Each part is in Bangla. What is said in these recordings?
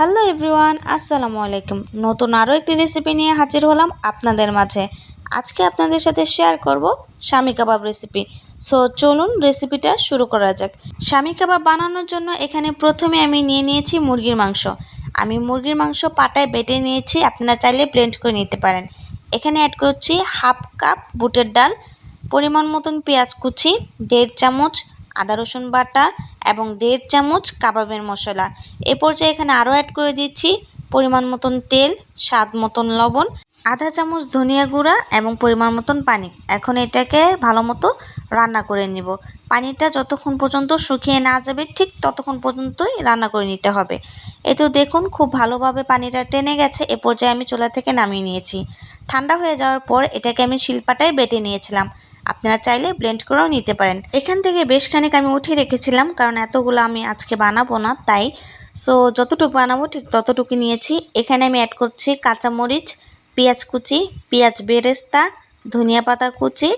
হ্যালো এভরিওয়ান, আসসালামু আলাইকুম। নতুন আরও একটি রেসিপি নিয়ে হাজির হলাম আপনাদের মাঝে। আজকে আপনাদের সাথে শেয়ার করব স্বামী কাবাব রেসিপি সো চলুন রেসিপিটা শুরু করা যাক। স্বামী কাবাব বানানোর জন্য এখানে প্রথমে আমি নিয়ে নিয়েছি মুরগির মাংস। আমি মুরগির মাংস পাটায় বেটে নিয়েছি, আপনারা চাইলে ব্লেন্ড করে নিতে পারেন। এখানে অ্যাড করছি হাফ কাপ বুটের ডাল, পরিমাণ মতন পেঁয়াজ কুচি, দেড় চামচ আদা, রসুন বাটা এবং দেড় চামচ কাবাবের মশলা। এ পর্যায়ে এখানে আরও অ্যাড করে দিচ্ছি পরিমাণ মতন তেল, স্বাদ মতন লবণ, আধা চামচ ধনিয়া গুঁড়া এবং পরিমাণ মতন পানি। এখন এটাকে ভালো মতো রান্না করে নিব। পানিটা যতক্ষণ পর্যন্ত শুকিয়ে না যাবে, ঠিক ততক্ষণ পর্যন্তই রান্না করে নিতে হবে। এতেও দেখুন খুব ভালোভাবে পানিটা টেনে গেছে। এ পর্যায়ে আমি চুলা থেকে নামিয়ে নিয়েছি। ঠান্ডা হয়ে যাওয়ার পর এটাকে আমি শিলপাটায় বেটে নিয়েছিলাম। আপনারা চাইলে ব্লেন্ড করেও নিতে পারেন। এখান থেকে বেশ খানিক আমি উঠে রেখেছিলাম, কারণ এতগুলো আমি আজকে বানাবো না, তাই। সো যতটুকু বানাবো, ঠিক ততটুকু নিয়েছি। এখানে আমি অ্যাড করছি কাঁচামরিচ, পেঁয়াজ কুচি, পেঁয়াজ বেরেস্তা, ধনিয়া পাতা কুচি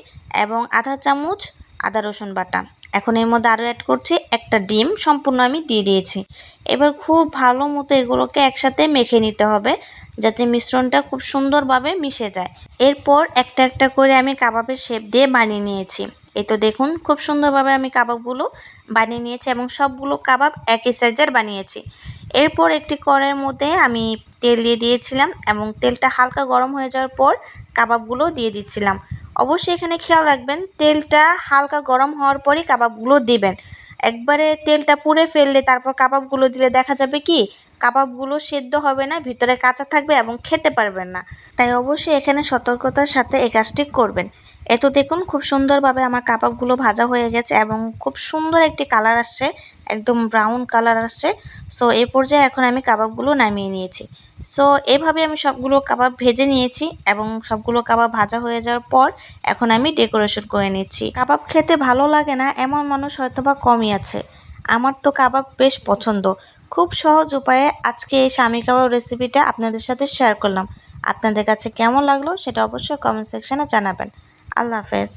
এবং আধা চামচ আদা রসুন বাটা। এখন এর মধ্যে আরও অ্যাড করছি একটা ডিম, সম্পূর্ণ আমি দিয়ে দিয়েছি। এবার খুব ভালো মতো এগুলোকে একসাথে মেখে নিতে হবে, যাতে মিশ্রণটা খুব সুন্দরভাবে মিশে যায়। এরপর একটা একটা করে আমি কাবাবের শেপ দিয়ে বানিয়ে নিয়েছি। এই তো দেখুন, খুব সুন্দরভাবে আমি কাবাবগুলো বানিয়ে নিয়েছি এবং সবগুলো কাবাব একই সাইজের বানিয়েছি। এরপর একটি কড়াইয়ের মধ্যে আমি তেল দিয়ে দিয়েছিলাম এবং তেলটা হালকা গরম হয়ে যাওয়ার পর কাবাবগুলো দিয়ে দিচ্ছিলাম। অবশ্যই এখানে খেয়াল রাখবেন, তেলটা হালকা গরম হওয়ার পরই কাবাবগুলো দিবেন। একবারে তেলটা পুড়ে ফেললে তারপর কাবাবগুলো দিলে দেখা যাবে কি, কাবাবগুলো সেদ্ধ হবে না, ভিতরে কাঁচা থাকবে এবং খেতে পারবেন না। তাই অবশ্যই এখানে সতর্কতার সাথে এই কাজটি করবেন। এত দেখুন খুব সুন্দরভাবে আমার কাবাবগুলো ভাজা হয়ে গেছে এবং খুব সুন্দর একটি কালার আসছে, একদম ব্রাউন কালার আসছে। সো এ পর্যায়ে এখন আমি কাবাবগুলো নামিয়ে নিয়েছি। সো এভাবে আমি সবগুলো কাবাব ভেজে নিয়েছি এবং সবগুলো কাবাব ভাজা হয়ে যাওয়ার পর এখন আমি ডেকোরেশন করে নিচ্ছি। কাবাব খেতে ভালো লাগে না, এমন মানুষ হয়তো বা কমই আছে। আমার তো কাবাব বেশ পছন্দ। খুব সহজ উপায়ে আজকে এই স্বামী কাবাব রেসিপিটা আপনাদের সাথে শেয়ার করলাম। আপনাদের কাছে কেমন লাগল সেটা অবশ্যই কমেন্ট সেকশানে জানাবেন। আল্লাহ হাফেজ।